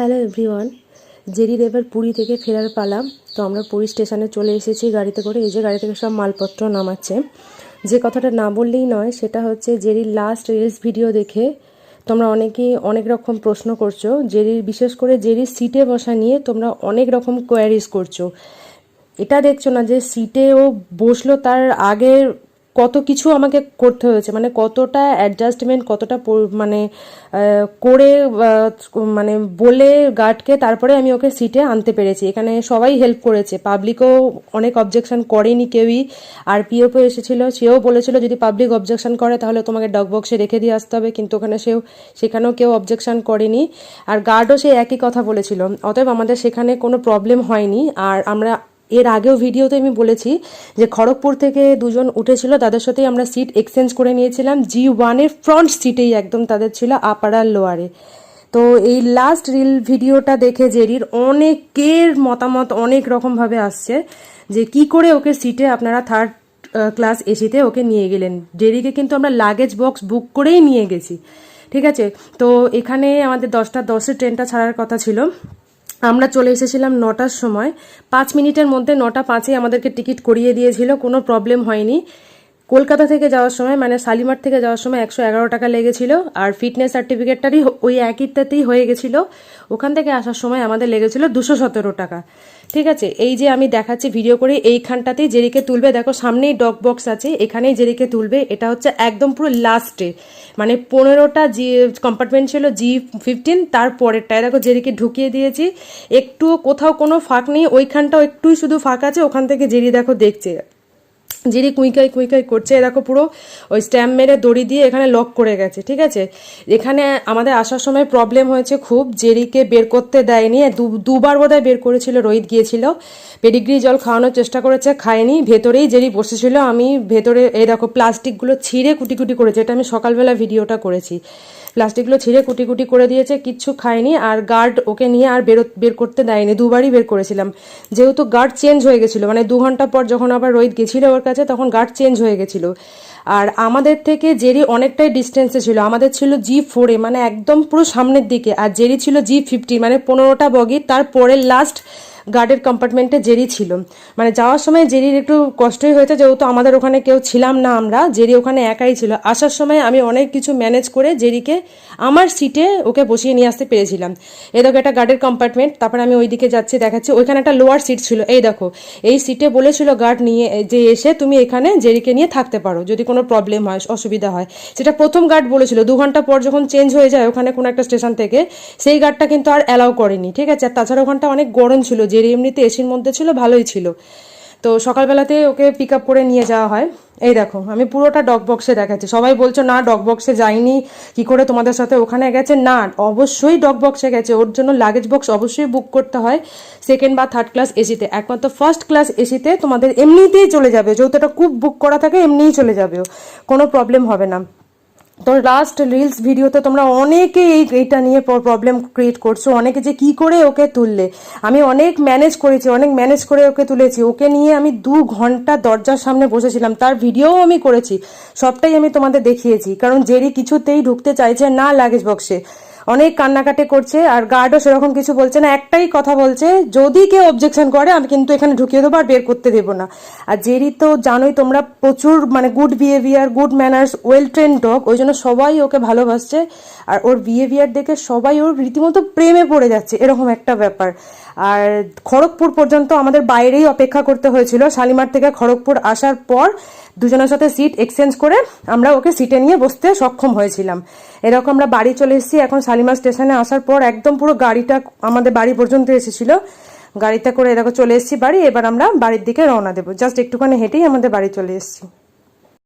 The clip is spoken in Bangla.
হ্যালো এভরিওয়ান জেরির এবার পুরী থেকে ফেরার পালাম তো আমরা পুরী স্টেশনে চলে এসেছি গাড়িতে করে, এই যে গাড়ি থেকে সব মালপত্র নামাচ্ছে। যে কথাটা না বললেই নয়, সেটা হচ্ছে জেরির লাস্ট রিলস ভিডিও দেখে তোমরা অনেকেই অনেক রকম প্রশ্ন করছ। জেরির, বিশেষ করে জেরির সিটে বসা নিয়ে তোমরা অনেক রকম কোয়ারিজ করছ। এটা দেখছ না যে সিটে ও বসল তার আগের কত কিছু আমাকে করতে হয়েছে মানে কতটা অ্যাডজাস্টমেন্ট কতটা মানে করে মানে বলে গার্ডকে তারপরে আমি ওকে সিটে আনতে পেরেছি। এখানে সবাই হেল্প করেছে। পাবলিকও অনেক অবজেকশন করেনি কেউই। আর পিওপো এসেছিল, সেও বলেছিল যদি পাবলিক অবজেকশন করে তাহলে তোমাকে ডগ বক্সে রেখে দিয়ে আসতে হবে, কিন্তু ওখানে সেও, সেখানেও কেউ অবজেকশন করেনি। আর গার্ডও সে একই কথা বলেছিল। অতএব আমাদের সেখানে কোনো প্রবলেম হয়নি। আর আমরা এর আগেও ভিডিওতে আমি বলেছি যে খড়গপুর থেকে দুজন উঠেছিল, তাদের সাথেই আমরা সিট এক্সচেঞ্জ করে নিয়েছিলাম। জি ওয়ানের ফ্রন্ট সিটেই একদম তাদের ছিল আপার আর লোয়ারে। তো এই লাস্ট রিল ভিডিওটা দেখে জেরির অনেকের মতামত অনেক রকমভাবে আসছে যে কি করে ওকে সিটে আপনারা থার্ড ক্লাস এসিতে ওকে নিয়ে গেলেন। জেরিকে কিন্তু আমরা লাগেজ বক্স বুক করেই নিয়ে গেছি। ঠিক আছে? তো এখানে আমাদের দশটা দশের ট্রেনটা ছাড়ার কথা ছিল। আমরা চলে এসেছিলাম নটার সময়। পাঁচ মিনিটের মধ্যে নটা পাঁচে আমাদেরকে টিকিট করিয়ে দিয়েছিল, কোনো প্রবলেম হয়নি। কলকাতা থেকে যাওয়ার সময় মানে শালিমার থেকে যাওয়ার সময় একশো এগারো টাকা লেগেছিল আর ফিটনেস সার্টিফিকেটটারই ওই একইটাতেই হয়ে গেছিল। ওখান থেকে আসার সময় আমাদের লেগেছিল দুশো সতেরো টাকা। ঠিক আছে, এই যে আমি দেখাচ্ছি ভিডিও করে এইখানটাতেই জেরিকে তুলবে। দেখো সামনেই ডক বক্স আছে, এখানেই জেরিকে তুলবে। এটা হচ্ছে একদম পুরো লাস্টে মানে পনেরোটা জি কম্পার্টমেন্ট ছিল জি ফিফটিন তার পরেরটায় দেখো জেরিকে ঢুকিয়ে দিয়েছি। একটুও কোথাও কোনো ফাঁক নেই, ওইখানটাও একটুই শুধু ফাঁক আছে, ওখান থেকে জেরি দেখো দেখছে। জেরি কুইকাই কুইকাই করছে এরকম পুরো ওই স্ট্যাম্প মেরে দড়ি দিয়ে এখানে লক করে গেছে, ঠিক আছে? এখানে আমাদের আসার সময় প্রবলেম হয়েছে খুব, জেরিকে বের করতে দেয়নি দুবার বোধহয় বের করেছিল, রোহিত গিয়েছিল। পেডিগ্রি জল খাওয়ানোর চেষ্টা করেছে, খায়নি, ভেতরেই জেরি বসেছিল, আমি ভেতরে এই দেখো প্লাস্টিকগুলো ছিঁড়ে কুটি কুটি করেছে, এটা আমি সকালবেলা ভিডিওটা করেছি। প্লাস্টিকগুলো ছিঁড়ে কুটি কুটি করে দিয়েছে, কিচ্ছু খায়নি, আর গার্ড ওকে নিয়ে আর বেরো, বের করতে দেয়নি, দুবারই বের করেছিলাম। যেহেতু গার্ড চেঞ্জ হয়ে গেছিল মানে দু ঘণ্টা পর যখন আবার রোহিত গেছিল ওর কাছে তখন গার্ড চেঞ্জ হয়ে গেছিল। আর আমাদের থেকে জেরি অনেকটাই ডিস্টেন্সে ছিল। আমাদের ছিল জি ফোরে মানে একদম পুরো সামনের দিকে। আর জেরি ছিল জি ফিফটি মানে পনেরোটা বগি। তারপরে লাস্ট গার্ডের কম্পার্টমেন্টে জেরি ছিল। মানে যাওয়ার সময় জেরির একটু কষ্টই হয়েছে, যেহেতু আমাদের ওখানে কেউ ছিলাম না আমরা, জেরি ওখানে একাই ছিল। আসার সময় আমি অনেক কিছু ম্যানেজ করে জেরিকে আমার সিটে ওকে বসিয়ে নিয়ে আসতে পেরেছিলাম। এই দেখো একটা গার্ডের কম্পার্টমেন্ট তারপরে আমি ওইদিকে যাচ্ছি, দেখাচ্ছি। ওইখানে একটা লোয়ার সিট ছিল। এই দেখো, এই সিটে বলেছিল গার্ড নিয়ে, যে এসে তুমি এখানে জেরিকে নিয়ে থাকতে পারো, যদি কোনো প্রবলেম হয়, অসুবিধা হয়। সেটা প্রথম গার্ড বলেছিল। দু ঘণ্টা পর যখন চেঞ্জ হয়ে যায় ওখানে কোনো একটা স্টেশন থেকে, সেই গার্ডটা কিন্তু আর অ্যালাউ করেনি, ঠিক আছে? আর তাছাড়া ওখানটা অনেক গরম ছিল জেরি এমনিতে এসির মধ্যে ছিল, ভালোই ছিল। তো সকালবেলাতে ওকে পিক আপ করে নিয়ে যাওয়া হয়। এই দেখো, আমি পুরোটা ডগ বক্সে দেখাচ্ছি। সবাই বলছো, না ডগ বক্সে যাইনি। কি করে তোমাদের সাথে ওখানে গেছে? না, অবশ্যই ডগ বক্সে গেছে। ওর জন্য লাগেজ বক্স অবশ্যই বুক করতে হয়। সেকেন্ড বা থার্ড ক্লাস এসিতে একমাত্র ফার্স্ট ক্লাস এসিতে তোমাদের এমনিতেই চলে যাবে। যেহেতু এটা খুব বুক করা থাকে, এমনিই চলে যাবে। কোনো প্রবলেম হবে না। তো লাস্ট রিলস ভিডিওতে তোমরা অনেকে এই এইটা নিয়ে প্রবলেম ক্রিয়েট করছ, অনেকে যে কি করে ওকে তুললে। আমি অনেক ম্যানেজ করেছি, অনেক ম্যানেজ করে ওকে তুলেছি। ওকে নিয়ে আমি দু ঘণ্টা দরজার সামনে বসেছিলাম, তার ভিডিওও আমি করেছি। সবটাই আমি তোমাদের দেখিয়েছি, কারণ জেরি কিছুতেই ঢুকতে চাইছে না লাগেজ বক্সে অনেক কান্নাকাটি করছে আর গার্ডও সেরকম কিছু বলছে না, একটাই কথা বলছে, যদি কেউ অবজেকশন করে, আমি কিন্তু এখানে ঢুকিয়ে দেবো আর বের করতে দেবো না। আর জেরি তো জানোই তোমরা প্রচুর মানে good behaviour good manners well train dog ওই জন্য সবাই ওকে ভালোবাসছে। আর ওর বিহেভিয়ার দেখে সবাই ওর রীতিমতো প্রেমে পড়ে যাচ্ছে, এরকম একটা ব্যাপার। আর খড়গপুর পর্যন্ত আমাদের বাইরেই অপেক্ষা করতে হয়েছিল, শালিমার থেকে খড়গপুর আসার পর দুজনের সাথে সিট এক্সচেঞ্জ করে আমরা ওকে সিটে নিয়ে বসতে সক্ষম হয়েছিলাম। এরকম আমরা বাড়ি চলে এসেছি, এখন শালিমার স্টেশনে আসার পর একদম পুরো গাড়িটা আমাদের বাড়ি পর্যন্ত এসেছিল। গাড়িটা করে এরকম চলে এসেছি বাড়ি। এবার আমরা বাড়ির দিকে রওনা দেবো। জাস্ট একটুখানি হেঁটেই আমাদের বাড়ি চলে এসেছি।